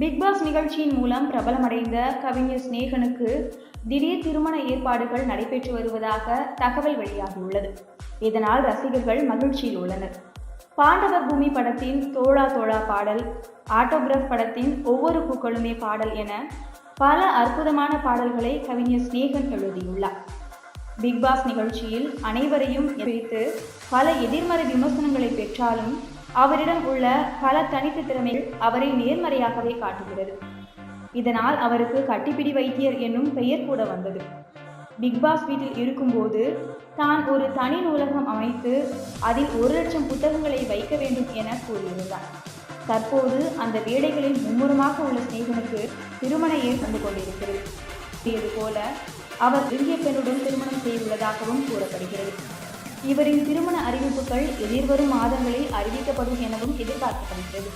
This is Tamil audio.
பிக்பாஸ் நிகழ்ச்சியின் மூலம் பிரபலமடைந்த கவிஞர் சிநேகனுக்கு திடீர் திருமண ஏற்பாடுகள் நடைபெற்று வருவதாக தகவல் வெளியாகியுள்ளது. இதனால் ரசிகர்கள் மகிழ்ச்சியில் உள்ளனர். பாண்டவர் பூமி படத்தின் தோழா தோழா பாடல் ஆட்டோகிராஃப் படத்தின் ஒவ்வொரு பூக்களுமே பாடல் என பல அற்புதமான பாடல்களை கவிஞர் சிநேகன் எழுதியுள்ளார். பிக் பாஸ் நிகழ்ச்சியில் அனைவரையும் பிரித்து பல எதிர்மறை விமர்சனங்களை பெற்றாலும் அவரிடம் உள்ள பல தனித்த திறமைகள் அவரை நேர்மறையாகவே காட்டுகிறது. இதனால் அவருக்கு கட்டிப்பிடி வைத்தியர் என்னும் பெயர் கூட வந்தது. பிக் பாஸ் வீட்டில் இருக்கும்போது தான் ஒரு தனி நூலகம் அமைத்து அதில் ஒரு லட்சம் புத்தகங்களை வைக்க வேண்டும் என கூறியிருந்தார் தற்போது அந்த வேலைகளில் மும்முரமாக உள்ள சிநேகனுக்கு திருமண ஏற் வந்து கொண்டிருக்கிறது. இது போல அவர் இந்திய பெண்ணுடன் திருமணம் செய்துள்ளதாகவும் கூறப்படுகிறது. இவரின் திருமண அறிவிப்புகள் எதிர்வரும் மாதங்களில் அறிவிக்கப்படும் எனவும் எதிர்பார்க்கப்படுகிறது.